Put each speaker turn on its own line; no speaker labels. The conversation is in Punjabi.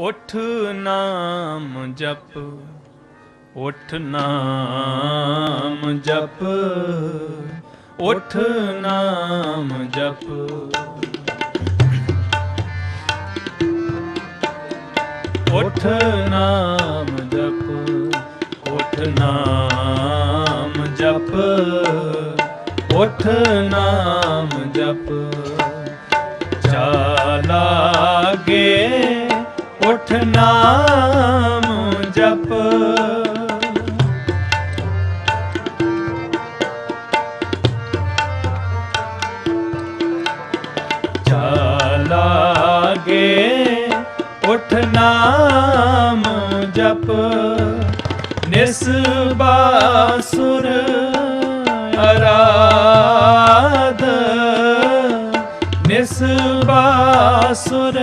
ਉਠ ਨਾਮ ਜਪ, ਉਠ ਨਾਮ ਜਪ, ਉਠ ਨਾਮ ਜਪ। ਉਠ ਨਾਮ ਜਪ, ਉਠ ਨਾਮ ਜਪ, ਉਠ ਨਾਮ ਜਪ। ਚਾਲਾਗੇ ਉਠ ਨਾਮ ਜਪ। ਚਾਲਾਗੇ ਉਠ ਨਾਮ ਜਪ। ਨਿਸਬਾਸੁਰ ਅਰਾਧ। ਨਿਸਬਾਸੁਰ